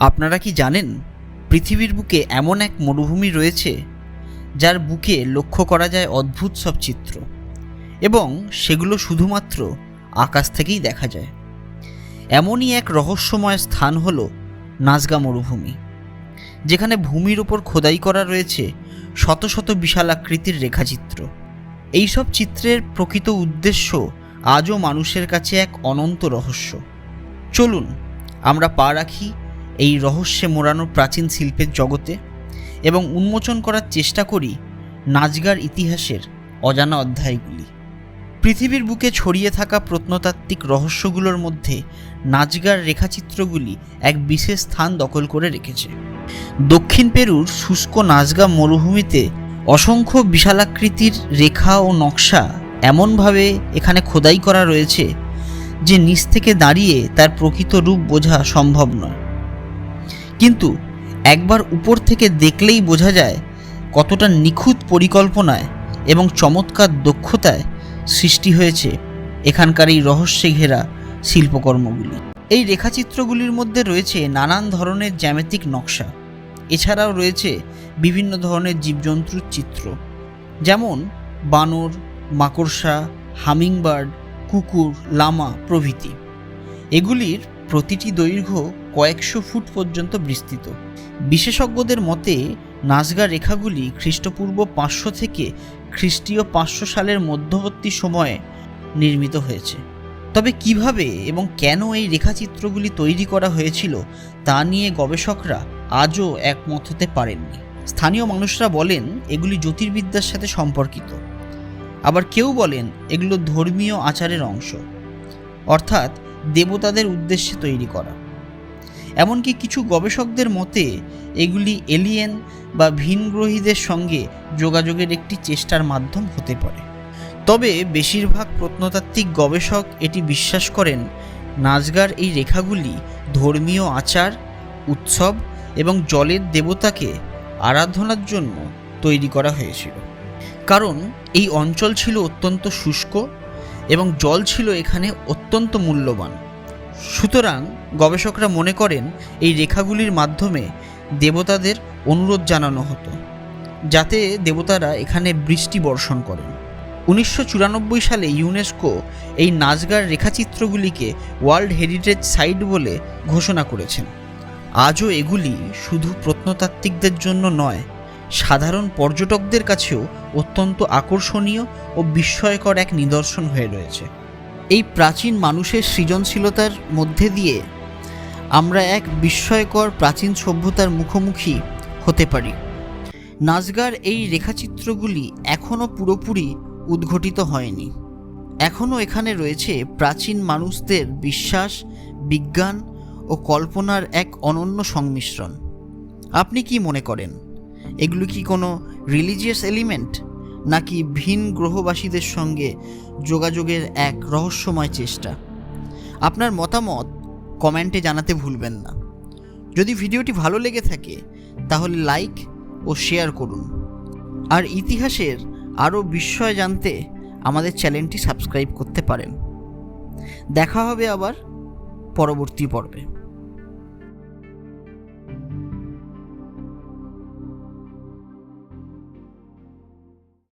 আপনারা কি জানেন, পৃথিবীর বুকে এমন এক মরুভূমি রয়েছে, যার বুকে লক্ষ্য করা যায় অদ্ভুত সব চিত্র, এবং সেগুলো শুধুমাত্র আকাশ থেকেই দেখা যায়। এমনই এক রহস্যময় স্থান হল নাজগা মরুভূমি, যেখানে ভূমির ওপর খোদাই করা রয়েছে শত শত বিশাল আকৃতির রেখাচিত্র। এইসব চিত্রের প্রকৃত উদ্দেশ্য আজও মানুষের কাছে এক অনন্ত রহস্য। চলুন, আমরা পা রাখি এই রহস্যে মোড়ানো প্রাচীন শিল্পের জগতে এবং উন্মোচন করার চেষ্টা করি নাচগার ইতিহাসের অজানা অধ্যায়গুলি। পৃথিবীর বুকে ছড়িয়ে থাকা প্রত্নতাত্ত্বিক রহস্যগুলোর মধ্যে নাচগার রেখাচিত্রগুলি এক বিশেষ স্থান দখল করে রেখেছে। দক্ষিণ পেরুর শুষ্ক নাজগা মরুভূমিতে অসংখ্য বিশালাকৃতির রেখা ও নকশা এমনভাবে এখানে খোদাই করা রয়েছে যে নিচ থেকে দাঁড়িয়ে তার প্রকৃত রূপ বোঝা সম্ভব নয়। কিন্তু একবার উপর থেকে দেখলেই বোঝা যায় কতটা নিখুঁত পরিকল্পনায় এবং চমৎকার দক্ষতায় সৃষ্টি হয়েছে এখানকার এই রহস্যে ঘেরা শিল্পকর্মগুলি। এই রেখাচিত্রগুলির মধ্যে রয়েছে নানান ধরনের জ্যামিতিক নকশা। এছাড়াও রয়েছে বিভিন্ন ধরনের জীবজন্তুর চিত্র। যেমন বানর, মাকড়সা, হামিংবার্ড, কুকুর, লামা প্রভৃতি। এগুলির প্রতিটি দৈর্ঘ্য কয়েকশো ফুট পর্যন্ত বিস্তৃত। বিশেষজ্ঞদের মতে নাজগা রেখাগুলি খ্রিস্টপূর্ব পাঁচশো থেকে খ্রিস্টীয় পাঁচশো সালের মধ্যবর্তী সময়ে নির্মিত হয়েছে। তবে কীভাবে এবং কেন এই রেখাচিত্রগুলি তৈরি করা হয়েছিল, তা নিয়ে গবেষকরা আজও একমত হতে পারেননি। স্থানীয় মানুষরা বলেন, এগুলি জ্যোতির্বিদ্যার সাথে সম্পর্কিত। আবার কেউ বলেন, এগুলো ধর্মীয় আচারের অংশ। অর্থাৎ দেবতাদের উদ্দেশ্যে তৈরি করা। এমনকি কিছু গবেষকদের মতে, এগুলি এলিয়েন বা ভিনগ্রহীদের সঙ্গে যোগাযোগের একটি চেষ্টার মাধ্যম হতে পারে। তবে বেশিরভাগ প্রত্নতাত্ত্বিক গবেষক এটি বিশ্বাস করেন, নাজগার এই রেখাগুলি ধর্মীয় আচার, উৎসব এবং জলের দেবতাকে আরাধনার জন্য তৈরি করা হয়েছিল। কারণ এই অঞ্চল ছিল অত্যন্ত শুষ্ক এবং জল ছিল এখানে অত্যন্ত মূল্যবান। সুতরাং গবেষকরা মনে করেন এই রেখাগুলির মাধ্যমে দেবতাদের অনুরোধ জানানো হতো, যাতে দেবতারা এখানে বৃষ্টি বর্ষণ করেন। উনিশশো চুরানব্বই সালে ইউনেস্কো এই নাজগার রেখাচিত্রগুলিকে ওয়ার্ল্ড হেরিটেজ সাইট বলে ঘোষণা করেছেন। আজও এগুলি শুধু প্রত্নতাত্ত্বিকদের জন্য নয় সাধারণ পর্যটকদের কাছেও অত্যন্ত আকর্ষণীয় ও বিস্ময়কর এক নিদর্শন হয়ে রয়েছে। এই প্রাচীন মানুষের সৃজনশীলতার মধ্যে দিয়ে আমরা এক বিস্ময়কর প্রাচীন সভ্যতার মুখোমুখি হতে পারি। নাজগার এই রেখাচিত্রগুলি এখনও পুরোপুরি উদ্ঘটিত হয়নি। এখনও এখানে রয়েছে প্রাচীন মানুষদের বিশ্বাস, বিজ্ঞান ও কল্পনার এক অনন্য সংমিশ্রণ। আপনি কি মনে করেন? এগুলো কি কোনো রিলিজিয়াস এলিমেন্ট নাকি ভিন গ্রহবাসীদের সঙ্গে যোগাযোগের এক রহস্যময় চেষ্টা? আপনার মতামত কমেন্টে জানাতে ভুলবেন না। যদি ভিডিওটি ভালো লেগে থাকে, তাহলে লাইক ও শেয়ার করুন। আর ইতিহাসের আরও বিস্ময় জানতে আমাদের চ্যানেলটি সাবস্ক্রাইব করতে পারেন। দেখা হবে আবার পরবর্তী পর্বে।